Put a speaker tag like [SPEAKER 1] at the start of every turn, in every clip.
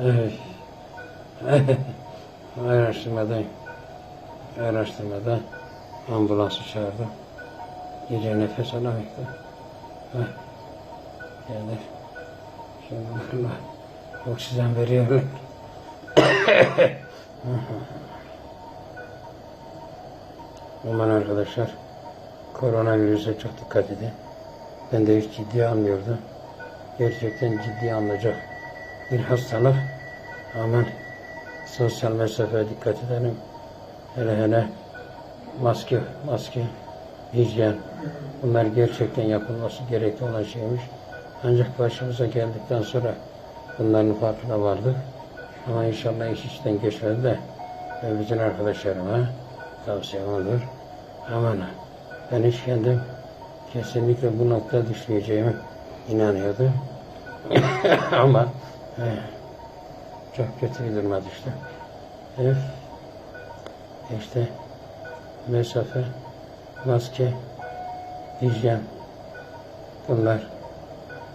[SPEAKER 1] Araştırmada, araştırmada ambulansı çağırdı. Gece nefes alamaydı. Yani şimdi bunlar oksijen veriyorlar. Aman arkadaşlar, koronavirüse çok dikkat edin. Ben de hiç ciddiye almıyordum. Gerçekten ciddiye alınacak bir hastalık. Aman sosyal mesafeye dikkat edelim. Hele hele maske, maske, hijyen. Bunlar gerçekten yapılması gerekli olan şeymiş. Ancak başımıza geldikten sonra bunların farkına vardık. Ama inşallah iş içten geçmedi de ve bütün arkadaşlarıma tavsiyem olur. Aman ben hiç kendim kesinlikle bu noktada düşmeyeceğime inanıyordum. Ama çok kötü bir duruma düştüm. Evet. İşte mesafe, maske, hijyen bunlar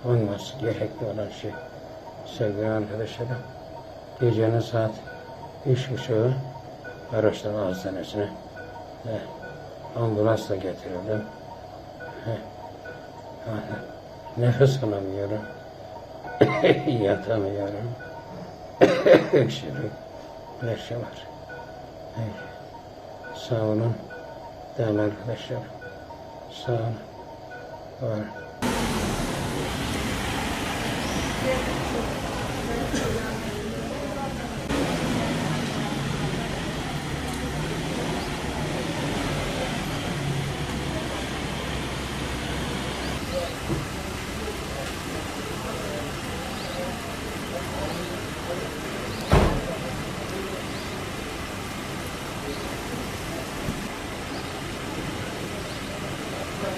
[SPEAKER 1] olması gerekli olan şey. Sevgili arkadaşlarım, gecenin saat üç buçuğu araştırma hastanesine eh, ambulansla getirildim. Ah, Nefes alamıyorum. Yatamıyorum. Öksürük. Şey var. Ay, Sağ olun. Değerli arkadaşlar. Sağ olun. Var.